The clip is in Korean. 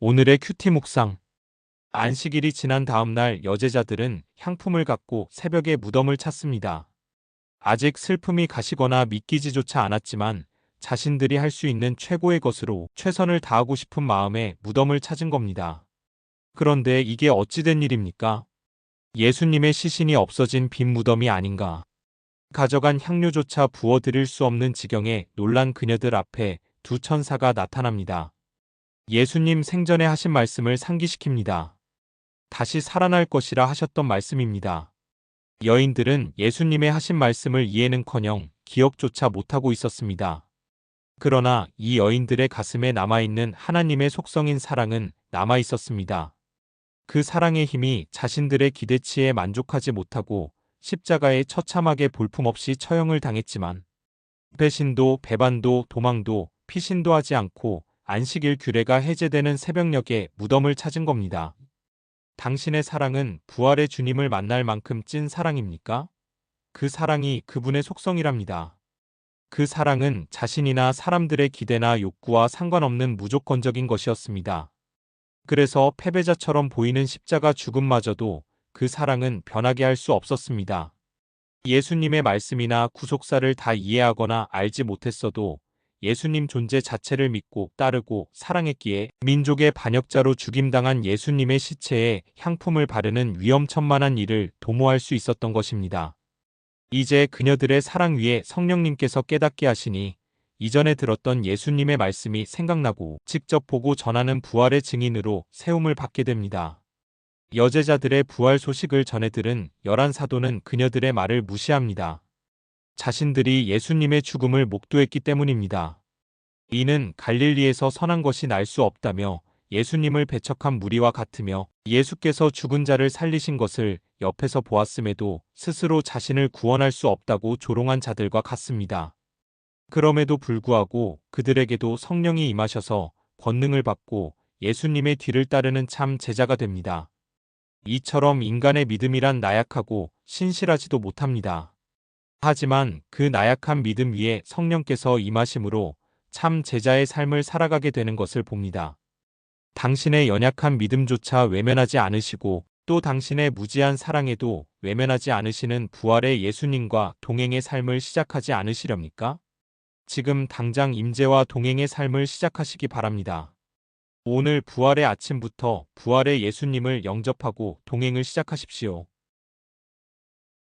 오늘의 큐티 묵상. 안식일이 지난 다음 날 여제자들은 향품을 갖고 새벽에 무덤을 찾습니다. 아직 슬픔이 가시거나 믿기지조차 않았지만 자신들이 할 수 있는 최고의 것으로 최선을 다하고 싶은 마음에 무덤을 찾은 겁니다. 그런데 이게 어찌된 일입니까? 예수님의 시신이 없어진 빈 무덤이 아닌가. 가져간 향료조차 부어드릴 수 없는 지경에 놀란 그녀들 앞에 두 천사가 나타납니다. 예수님 생전에 하신 말씀을 상기시킵니다. 다시 살아날 것이라 하셨던 말씀입니다. 여인들은 예수님의 하신 말씀을 이해는커녕 기억조차 못하고 있었습니다. 그러나 이 여인들의 가슴에 남아있는 하나님의 속성인 사랑은 남아 있었습니다. 그 사랑의 힘이 자신들의 기대치에 만족하지 못하고 십자가에 처참하게 볼품없이 처형을 당했지만 배신도 배반도 도망도 피신도 하지 않고 안식일 규례가 해제되는 새벽녘에 무덤을 찾은 겁니다. 당신의 사랑은 부활의 주님을 만날 만큼 찐 사랑입니까? 그 사랑이 그분의 속성이랍니다. 그 사랑은 자신이나 사람들의 기대나 욕구와 상관없는 무조건적인 것이었습니다. 그래서 패배자처럼 보이는 십자가 죽음마저도 그 사랑은 변하게 할 수 없었습니다. 예수님의 말씀이나 구속사를 다 이해하거나 알지 못했어도 예수님 존재 자체를 믿고 따르고 사랑했기에 민족의 반역자로 죽임당한 예수님의 시체에 향품을 바르는 위험천만한 일을 도모할 수 있었던 것입니다. 이제 그녀들의 사랑 위에 성령님께서 깨닫게 하시니 이전에 들었던 예수님의 말씀이 생각나고 직접 보고 전하는 부활의 증인으로 세움을 받게 됩니다. 여제자들의 부활 소식을 전해 들은 열한 사도는 그녀들의 말을 무시합니다. 자신들이 예수님의 죽음을 목도했기 때문입니다. 이는 갈릴리에서 선한 것이 날 수 없다며 예수님을 배척한 무리와 같으며 예수께서 죽은 자를 살리신 것을 옆에서 보았음에도 스스로 자신을 구원할 수 없다고 조롱한 자들과 같습니다. 그럼에도 불구하고 그들에게도 성령이 임하셔서 권능을 받고 예수님의 뒤를 따르는 참 제자가 됩니다. 이처럼 인간의 믿음이란 나약하고 신실하지도 못합니다. 하지만 그 나약한 믿음 위에 성령께서 임하심으로 참 제자의 삶을 살아가게 되는 것을 봅니다. 당신의 연약한 믿음조차 외면하지 않으시고 또 당신의 무지한 사랑에도 외면하지 않으시는 부활의 예수님과 동행의 삶을 시작하지 않으시렵니까? 지금 당장 임재와 동행의 삶을 시작하시기 바랍니다. 오늘 부활의 아침부터 부활의 예수님을 영접하고 동행을 시작하십시오.